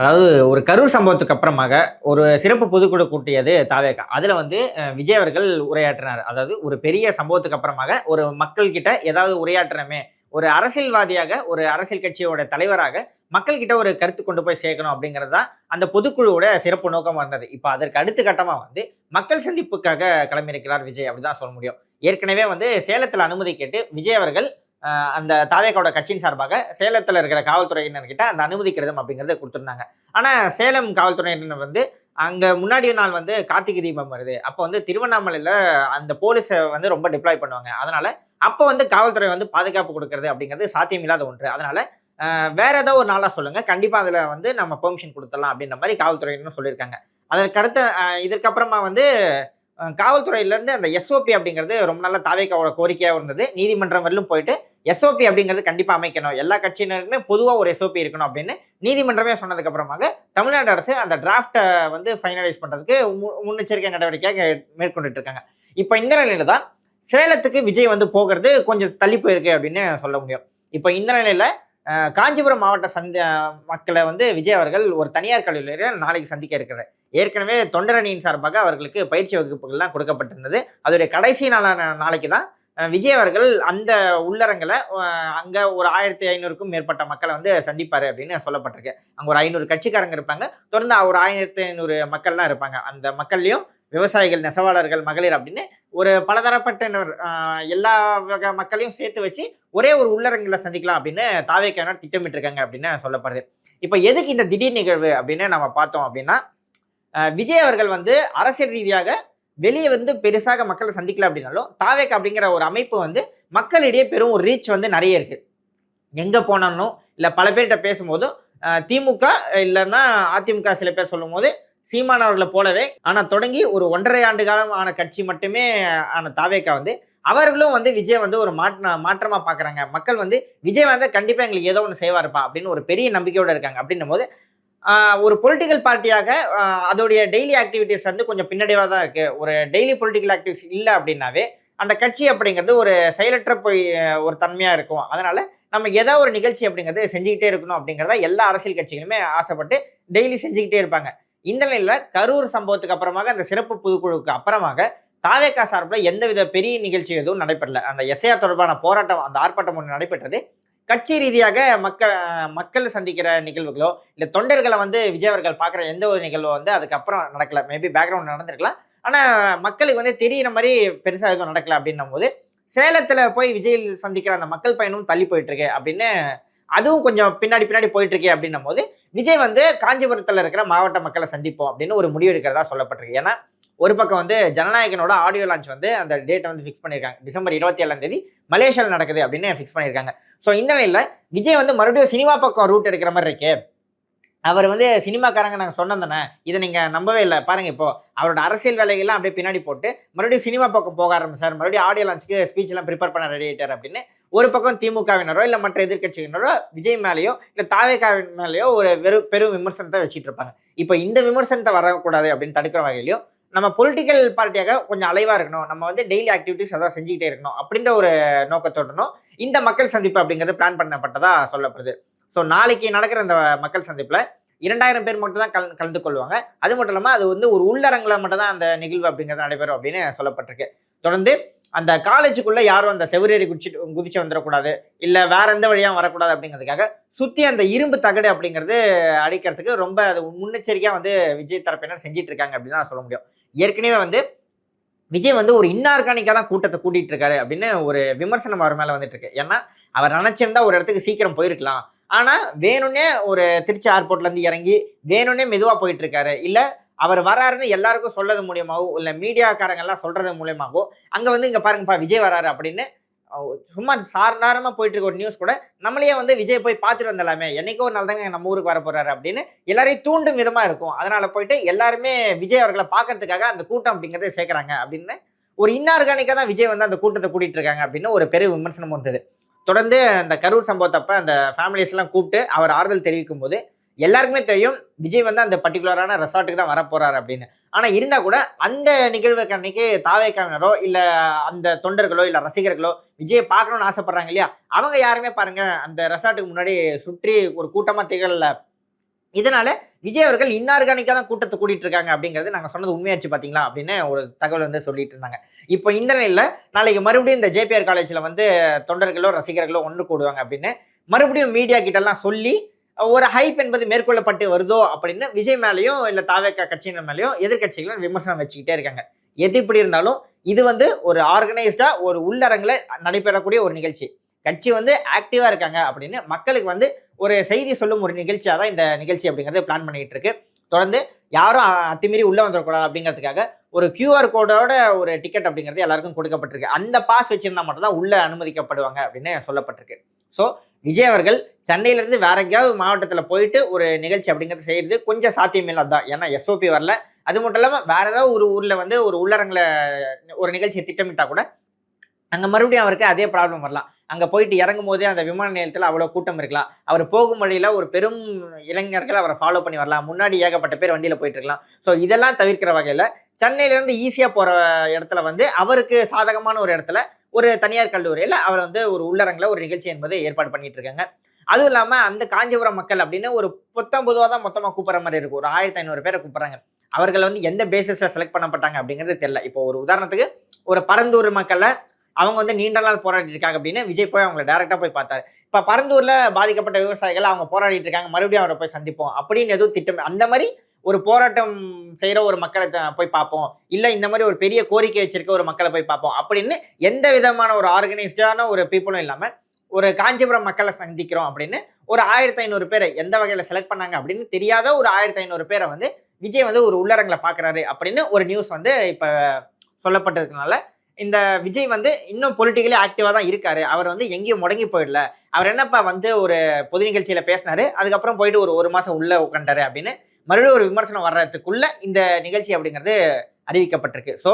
அதாவது ஒரு கரூர் சம்பவத்துக்கு அப்புறமாக ஒரு சிறப்பு பொதுக்குழு கூட்டியது தாவேகா. அதில் வந்து விஜய் அவர்கள் உரையாற்றினார். அதாவது ஒரு பெரிய சம்பவத்துக்கு அப்புறமாக ஒரு மக்கள்கிட்ட ஏதாவது உரையாற்றணுமே ஒரு அரசியல்வாதியாக ஒரு அரசியல் கட்சியோட தலைவராக மக்கள்கிட்ட ஒரு கருத்து கொண்டு போய் சேர்க்கணும் அப்படிங்கிறது தான் அந்த பொதுக்குழுவோட சிறப்பு நோக்கமாக இருந்தது. இப்போ அதற்கு அடுத்த கட்டமாக வந்து மக்கள் சந்திப்புக்காக கிளம்பியிருக்கிறார் விஜய் அப்படி தான் சொல்ல முடியும். ஏற்கனவே வந்து சேலத்தில் அனுமதி கேட்டு விஜய் அவர்கள் அந்த தாவேக்காவோட கட்சியின் சார்பாக சேலத்தில் இருக்கிற காவல்துறையினர்கிட்ட அந்த அனுமதி கடிதம் அப்படிங்கிறத கொடுத்துருந்தாங்க. ஆனால் சேலம் காவல்துறையினர் வந்து அங்கே முன்னாடி நாள் வந்து கார்த்திகை தீபம் வருது. அப்போ வந்து திருவண்ணாமலையில் அந்த போலீஸை வந்து ரொம்ப டிப்ளாய் பண்ணுவாங்க. அதனால் அப்போ வந்து காவல்துறை வந்து பாதுகாப்பு கொடுக்கறது அப்படிங்கிறது சாத்தியமில்லாத ஒன்று. அதனால் வேற ஏதோ ஒரு நாளாக சொல்லுங்கள் கண்டிப்பாக அதில் வந்து நம்ம பெர்மிஷன் கொடுத்துடலாம் அப்படின்ற மாதிரி காவல்துறையினரும் சொல்லியிருக்காங்க. அதற்கு அடுத்த இதற்கப்புறமா வந்து காவல்துறையிலேருந்து அந்த எஸ்ஓபி அப்படிங்கிறது ரொம்ப நல்ல தாவேக்காவோட கோரிக்கையாக இருந்தது. நீதிமன்றம் வரலும் போயிட்டு எஸ்ஓபி அப்படிங்கிறது கண்டிப்பாக அமைக்கணும். எல்லா கட்சியினருக்குமே பொதுவாக ஒரு எஸ்ஓபி இருக்கணும் அப்படின்னு நீதிமன்றமே சொன்னதுக்கு அப்புறமாக தமிழ்நாடு அரசு அந்த டிராஃப்டை வந்து ஃபைனலைஸ் பண்ணுறதுக்கு மு- முன்னெச்சரிக்கை நடவடிக்கையாக மேற்கொண்டுட்டு இருக்காங்க இப்போ இந்த நிலையில தான் சேலத்துக்கு விஜய் வந்து போகிறது கொஞ்சம் தள்ளி போயிருக்கு அப்படின்னு சொல்ல முடியும். இப்போ இந்த நிலையில காஞ்சிபுரம் மாவட்ட சந்த மக்களை வந்து விஜய் அவர்கள் ஒரு தனியார் கல்லூரியில் நாளைக்கு சந்திக்க இருக்கிறார். ஏற்கனவே தொண்டரணியின் சார்பாக அவர்களுக்கு பயிற்சி வகுப்புகள்லாம் கொடுக்கப்பட்டிருந்தது. அதோடைய கடைசி நாளான நாளைக்கு தான் விஜய் அவர்கள் அந்த உள்ளரங்களை அங்கே ஒரு ஆயிரத்தி ஐநூறுக்கும் மேற்பட்ட மக்களை வந்து சந்திப்பார் அப்படின்னு சொல்லப்பட்டிருக்கு. அங்கே ஒரு ஐநூறு கட்சிக்காரங்க இருப்பாங்க. தொடர்ந்து ஒரு ஆயிரத்தி ஐநூறு மக்கள்லாம் இருப்பாங்க. அந்த மக்கள்லேயும் விவசாயிகள் நெசவாளர்கள் மகளிர் அப்படின்னு ஒரு பலதரப்பட்டனர் எல்லா வகை மக்களையும் சேர்த்து வச்சு ஒரே ஒரு உள்ளரங்கில் சந்திக்கலாம் அப்படின்னு தாவேக்கானர் திட்டமிட்டிருக்காங்க அப்படின்னு சொல்லப்படுது. இப்போ எதுக்கு இந்த திடீர் நிகழ்வு அப்படின்னு நம்ம பார்த்தோம் அப்படின்னா விஜய் அவர்கள் வந்து அரசியல் ரீதியாக வெளியே வந்து பெருசாக மக்களை சந்திக்கல அப்படின்னாலும் தாவேக் அப்படிங்கிற ஒரு அமைப்பு வந்து மக்களிடையே பெரும் ஒரு ரீச் வந்து நிறைய இருக்குது எங்கே போனாலும் இல்லை பல பேர்கிட்ட பேசும்போதும் திமுக இல்லைன்னா அதிமுக சில பேர் சொல்லும்போது சீமான் அவர்களை போலவே ஆனால் தொடங்கி ஒரு ஒன்றரை ஆண்டு காலம் ஆன கட்சி மட்டுமே ஆன தாவேக்கா வந்து அவர்களும் வந்து விஜய் வந்து ஒரு மாற்ற மாற்றமாக பார்க்குறாங்க மக்கள் வந்து விஜய் வந்து கண்டிப்பாக எங்களுக்கு ஏதோ ஒன்று செய்வார்ப்பா அப்படின்னு ஒரு பெரிய நம்பிக்கையோடு இருக்காங்க. அப்படின்னும் போது ஒரு பொலிட்டிக்கல் பார்ட்டியாக அதோடைய டெய்லி ஆக்டிவிட்டிஸ் வந்து கொஞ்சம் பின்னடைவாக தான் இருக்குது ஒரு டெய்லி பொலிட்டிக்கல் ஆக்டிவிட்டிஸ் இல்லை அப்படின்னாவே அந்த கட்சி அப்படிங்கிறது ஒரு செயலற்ற போய் ஒரு தன்மையாக இருக்கும். அதனால் நம்ம ஏதோ ஒரு நிகழ்ச்சி அப்படிங்கிறது செஞ்சுக்கிட்டே இருக்கணும் அப்படிங்கிறத எல்லா அரசியல் கட்சிகளுமே ஆசைப்பட்டு டெய்லி செஞ்சுக்கிட்டே இருப்பாங்க. இந்த நிலையில் கரூர் சம்பவத்துக்கு அப்புறமாக அந்த சிறப்பு பொதுக்குழுவுக்கு அப்புறமாக தாவேக்கா சார்பில் எந்தவித பெரிய நிகழ்ச்சி எதுவும் நடைபெறல. அந்த எஸ்ஐஆர் தொடர்பான போராட்டம் அந்த ஆர்ப்பாட்டம் ஒன்று நடைபெற்றது. கட்சி ரீதியாக மக்கள் மக்கள் சந்திக்கிற நிகழ்வுகளோ இல்லை தொண்டர்களை வந்து விஜய் அவர்கள் பார்க்குற எந்த ஒரு நிகழ்வோ வந்து அதுக்கப்புறம் நடக்கல. மேபி பேக்ரவுண்ட் நடந்திருக்கலாம். ஆனால் மக்களுக்கு வந்து தெரியிற மாதிரி பெருசாக எதுவும் நடக்கல அப்படின்னும் போது சேலத்தில் போய் விஜய் சந்திக்கிற அந்த மக்கள் பயணம் தள்ளி போயிட்டுருக்கு அப்படின்னு அதுவும் கொஞ்சம் பின்னாடி பின்னாடி போயிட்டு இருக்கே அப்படின்னும் போது விஜய் வந்து காஞ்சிபுரத்தில் இருக்கிற மாவட்ட மக்களை சந்திப்போம் அப்படின்னு ஒரு முடிவு எடுக்கிறதா சொல்லப்பட்டிருக்கு. ஏன்னா ஒரு பக்கம் வந்து ஜனநாயகனோட ஆடியோ லான்ச் வந்து அந்த டேட்டை வந்து ஃபிக்ஸ் பண்ணியிருக்காங்க. டிசம்பர் இருபத்தி ஏழாம் தேதி மலேசியாவில் நடக்குது அப்படின்னு ஃபிக்ஸ் பண்ணியிருக்காங்க. ஸோ இந்த நிலையில் விஜய் வந்து மறுபடியும் சினிமா பக்கம் ரூட் எடுக்கிற மாதிரி இருக்கு. அவர் வந்து சினிமாக்காரங்க நாங்கள் சொன்னதானே தானே? இதை நீங்கள் நம்பவே இல்லை. பாருங்கள் இப்போ அவரோட அரசியல் வேலைகள்லாம் அப்படியே பின்னாடி போட்டு மறுபடியும் சினிமா பக்கம் போக ஆரம்பிச்சார். மறுபடியும் ஆடியோ லான்ச்சுக்கு ஸ்பீச்லாம் ப்ரிப்பேர் பண்ண ரெடி ஆகிட்டார் அப்படின்னு ஒரு பக்கம் திமுகவினரோ இல்லை மற்ற எதிர்கட்சியினரோ விஜய் மேலேயோ இல்லை தாவேகாவின் மேலேயோ ஒரு வெறும் பெரும் விமர்சனத்தை வச்சுட்டு இருப்பாங்க. இப்போ இந்த விமர்சனத்தை வரக்கூடாது அப்படின்னு தடுக்கிற வகையிலையும் நம்ம பொலிட்டிக்கல் பார்ட்டியாக கொஞ்சம் அலைவாக இருக்கணும். நம்ம வந்து டெய்லி ஆக்டிவிட்டிஸ் அதான் செஞ்சுக்கிட்டே இருக்கணும் அப்படின்ற ஒரு நோக்கத்தோடனும் இந்த மக்கள் சந்திப்பு அப்படிங்கிறது பிளான் பண்ணப்பட்டதாக சொல்லப்படுது. ஸோ நாளைக்கு நடக்கிற இந்த மக்கள் சந்திப்பில் இரண்டாயிரம் பேர் மட்டும் தான் கல் கலந்து கொள்வாங்க. அது மட்டும் இல்லாமல் அது வந்து ஒரு உள்ளரங்கில் மட்டும் தான் அந்த நிகழ்வு அப்படிங்கிறது நடைபெறும் அப்படின்னு சொல்லப்பட்டிருக்கு. தொடர்ந்து அந்த காலேஜுக்குள்ளே யாரும் அந்த செவரேறி குடிச்சிட்டு குதிச்சு வந்துடக்கூடாது. இல்லை வேற எந்த வழியாக வரக்கூடாது அப்படிங்கிறதுக்காக சுற்றி அந்த இரும்பு தகடு அப்படிங்கிறது அடிக்கிறதுக்கு ரொம்ப அது முன்னெச்சரிக்கையாக வந்து விஜய் தரப்பினர் செஞ்சிட்டு இருக்காங்க அப்படின்னு தான் சொல்ல முடியும். ஏற்கனவே வந்து விஜய் வந்து ஒரு இன்னார்கானிக்காக தான் கூட்டத்தை கூட்டிகிட்டு இருக்காரு அப்படின்னு ஒரு விமர்சனம் அவர் மேலே வந்துட்டு இருக்கு. ஏன்னா அவர் நினச்சிருந்தா ஒரு இடத்துக்கு சீக்கிரம் போயிருக்கலாம். ஆனால் வேணும்னே ஒரு திருச்சி ஏர்போர்ட்லேருந்து இறங்கி வேணும்னே மெதுவாக போயிட்டு இருக்காரு. இல்லை அவர் வராருன்னு எல்லாருக்கும் சொல்றது மூலியமாகவோ இல்லை மீடியாக்காரங்க எல்லாம் சொல்றது மூலியமாகவோ அங்கே வந்து இங்கே பாருங்கப்பா விஜய் வராரு அப்படின்னு சும்மா சாதாரணமாக போயிட்டு இருக்க ஒரு நியூஸ் கூட நம்மளையே வந்து விஜய் போய் பார்த்துட்டு வந்துடலாமே என்னைக்கோ ஒரு நாள் தாங்க நம்ம ஊருக்கு வர போறாரு அப்படின்னு எல்லாரையும் தூண்டும் விதமாக இருக்கும். அதனால போயிட்டு எல்லாருமே விஜய் அவர்களை பார்க்கறதுக்காக அந்த கூட்டம் அப்படிங்கிறத சேர்க்குறாங்க அப்படின்னு ஒரு இன்னார்கானிக்காக தான் விஜய் வந்து அந்த கூட்டத்தை கூட்டிட்டு இருக்காங்க அப்படின்னு ஒரு பெரிய விமர்சனம் வந்தது தொடர்ந்து அந்த கரூர் சம்பவத்தப்ப அந்த ஃபேமிலிஸ்லாம் கூப்பிட்டு அவர் ஆறுதல் தெரிவிக்கும் போது எல்லாருக்குமே தெரியும் விஜய் வந்து அந்த பர்டிகுலரான ரெசார்ட்டுக்கு தான் வரப்போறாரு அப்படின்னு. ஆனால் இருந்தால் கூட அந்த நிகழ்வுக்கு அன்னைக்கு தாவேக்காவினரோ இல்லை அந்த தொண்டர்களோ இல்லை ரசிகர்களோ விஜயை பார்க்கணும்னு ஆசைப்படுறாங்க இல்லையா? அவங்க யாருமே பாருங்க அந்த ரெசார்ட்டுக்கு முன்னாடி சுற்றி ஒரு கூட்டமாக திகழல. இதனால விஜய் அவர்கள் இன்னார்கானிக்காக தான் கூட்டத்தை கூட்டிட்டு இருக்காங்க அப்படிங்கிறது நாங்கள் சொன்னது உண்மையாச்சு பார்த்தீங்களா அப்படின்னு ஒரு தகவல் வந்து சொல்லிட்டு இருந்தாங்க. இப்போ இந்த நிலையில் நாளைக்கு மறுபடியும் இந்த ஜேபிஆர் காலேஜில் வந்து தொண்டர்களோ ரசிகர்களோ ஒன்று கூடுவாங்க அப்படின்னு மறுபடியும் மீடியா கிட்டலாம் சொல்லி ஒரு ஹைப் என்பது மேற்கொள்ளப்பட்டு வருதோ அப்படின்னு விஜய் மேலேயும் இல்லை தாவேக்கா கட்சியினர் மேலேயும் எதிர்க்கட்சிகளும் விமர்சனம் வச்சுக்கிட்டே இருக்காங்க. எது இப்படி இருந்தாலும் இது வந்து ஒரு ஆர்கனைஸ்டாக ஒரு உள்ளரங்கில் நடைபெறக்கூடிய ஒரு நிகழ்ச்சி. கட்சி வந்து ஆக்டிவாக இருக்காங்க அப்படின்னு மக்களுக்கு வந்து ஒரு செய்தி சொல்லும் ஒரு நிகழ்ச்சியாக தான் இந்த நிகழ்ச்சி அப்படிங்கிறது பிளான் பண்ணிகிட்டு இருக்கு. தொடர்ந்து யாரும் அத்துமீறி உள்ளே வந்துடக்கூடாது அப்படிங்கிறதுக்காக ஒரு கியூஆர் கோடோட ஒரு டிக்கெட் அப்படிங்கிறது எல்லாருக்கும் கொடுக்கப்பட்டிருக்கு. அந்த பாஸ் வச்சுருந்தா மட்டும் தான் அனுமதிக்கப்படுவாங்க அப்படின்னு சொல்லப்பட்டிருக்கு. ஸோ விஜய் அவர்கள் சென்னையிலேருந்து வேற எங்கேயாவது மாவட்டத்தில் போயிட்டு ஒரு நிகழ்ச்சி அப்படிங்கிறது செய்கிறது கொஞ்சம் சாத்தியமில்லாத தான் ஏன்னா எஸ்ஓபி வரல. அது மட்டும் இல்லாமல் வேற ஏதாவது ஒரு ஊரில் வந்து ஒரு உள்ளரங்கில் ஒரு நிகழ்ச்சியை திட்டமிட்டா கூட அங்கே மறுபடியும் அவருக்கு அதே ப்ராப்ளம் வரலாம். அங்கே போயிட்டு இறங்கும் போதே அந்த விமான நிலையத்தில் அவ்வளோ கூட்டம் இருக்கலாம். அவர் போகும் வழியில் ஒரு பெரும் இளைஞர்கள் அவரை ஃபாலோ பண்ணி வரலாம். முன்னாடி ஏகப்பட்ட பேர் வண்டியில் போயிட்டு இருக்கலாம். ஸோ இதெல்லாம் தவிர்க்கிற வகையில் சென்னையிலேருந்து ஈஸியாக போகிற இடத்துல வந்து அவருக்கு சாதகமான ஒரு இடத்துல ஒரு தனியார் கல்லூரியில் அவர் வந்து ஒரு உள்ளரங்கில் ஒரு நிகழ்ச்சி என்பதை ஏற்பாடு பண்ணிட்டு இருக்காங்க. அதுவும் இல்லாமல் அந்த காஞ்சிபுரம் மக்கள் அப்படின்னு ஒரு புத்தம் பொதுவாக தான் மொத்தமாக கூப்பிட்ற மாதிரி இருக்கும். ஒரு ஆயிரத்தி ஐநூறு பேரை கூப்பிட்றாங்க. அவர்கள் வந்து எந்த பேசிஸில் செலக்ட் பண்ணப்பட்டாங்க அப்படிங்கிறது தெரியல. இப்போ ஒரு உதாரணத்துக்கு ஒரு பரந்தூர் மக்களை அவங்க வந்து நீண்ட நாள் போராடிட்டு இருக்காங்க அப்படின்னு விஜய் போய் அவங்களை டேரெக்டாக போய் பார்த்தாரு. இப்போ பரந்தூரில் பாதிக்கப்பட்ட விவசாயிகள் அவங்க போராடிட்டு இருக்காங்க. மறுபடியும் அவரை போய் சந்திப்போம் அப்படின்னு எதுவும் திட்டம். அந்த மாதிரி ஒரு போராட்டம் செய்கிற ஒரு மக்களை போய் பார்ப்போம். இல்லை இந்த மாதிரி ஒரு பெரிய கோரிக்கை வச்சிருக்க ஒரு மக்களை போய் பார்ப்போம் அப்படின்னு எந்த விதமான ஒரு ஆர்கனைஸ்டான ஒரு பீப்புளும் இல்லாமல் ஒரு காஞ்சிபுரம் மக்களை சந்திக்கிறோம் அப்படின்னு ஒரு ஆயிரத்தி ஐநூறு பேரை எந்த வகையில் செலக்ட் பண்ணாங்க அப்படின்னு தெரியாத ஒரு ஆயிரத்தி ஐநூறு பேரை வந்து விஜய் வந்து ஒரு உள்ளரங்களை பார்க்குறாரு அப்படின்னு ஒரு நியூஸ் வந்து இப்போ சொல்லப்பட்டிருக்கனால இந்த விஜய் வந்து இன்னும் பொலிட்டிக்கலி ஆக்டிவாக தான் இருக்காரு. அவர் வந்து எங்கேயும் முடங்கி போயிடல. அவர் என்னப்பா வந்து ஒரு பொது நிகழ்ச்சியில் பேசினாரு. அதுக்கப்புறம் போயிட்டு ஒரு ஒரு மாதம் உள்ளே உட்காண்டாரு அப்படின்னு மறுபடியும் ஒரு விமர்சனம் வர்றதுக்குள்ள இந்த நிகழ்ச்சி அப்படிங்கிறது அறிவிக்கப்பட்டிருக்கு. ஸோ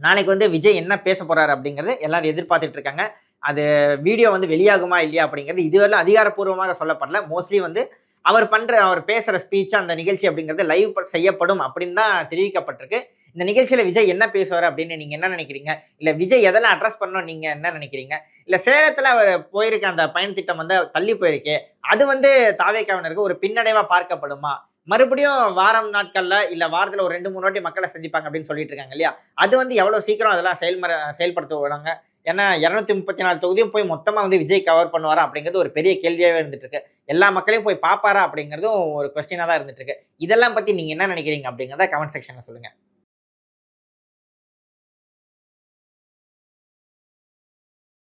நாளைக்கு வந்து விஜய் என்ன பேச போகிறாரு அப்படிங்கிறது எல்லாரும் எதிர்பார்த்துட்டு இருக்காங்க. அது வீடியோ வந்து வெளியாகுமா இல்லையா அப்படிங்கிறது இதுவரை அதிகாரப்பூர்வமாக சொல்லப்படல. மோஸ்ட்லி வந்து அவர் பண்ணுற அவர் பேசுகிற ஸ்பீச் அந்த நிகழ்ச்சி அப்படிங்கிறது லைவ் செய்யப்படும் அப்படின்னு தான் தெரிவிக்கப்பட்டிருக்கு. இந்த நிகழ்ச்சியில் விஜய் என்ன பேசுவார் அப்படின்னு நீங்கள் என்ன நினைக்கிறீங்க? இல்லை விஜய் எதெல்லாம் அட்ரஸ் பண்ணணும் நீங்கள் என்ன நினைக்கிறீங்க? இல்லை சேலத்தில் அவர் போயிருக்க அந்த பயன் திட்டம் வந்து தள்ளி போயிருக்கே அது வந்து தாவேக்காவினருக்கு ஒரு பின்னடைவாக பார்க்கப்படுமா? மறுபடியும் வாரம் நாட்களில் இல்லை வாரத்தில் ஒரு ரெண்டு மூணு வாட்டி மக்களை சந்திப்பாங்க அப்படின்னு சொல்லிட்டு இருக்காங்க இல்லையா? அது வந்து எவ்வளோ சீக்கிரம் அதெல்லாம் செயல்முறை செயல்படுத்துவாங்க ஏன்னா இரநூத்தி முப்பத்தி நாலு தொகுதியும் போய் மொத்தமாக வந்து விஜய் கவர் பண்ணுவாரா அப்படிங்கிறது ஒரு பெரிய கேள்வியாகவே இருந்துட்டு இருக்கு எல்லா மக்களையும் போய் பாப்பாரா அப்படிங்கிறதும் ஒரு கொஸ்டினாக தான் இருந்துட்டு இருக்கு இதெல்லாம் பற்றி நீங்கள் என்ன நினைக்கிறீங்க அப்படிங்கிறத கமெண்ட் செக்ஷனில் சொல்லுங்கள்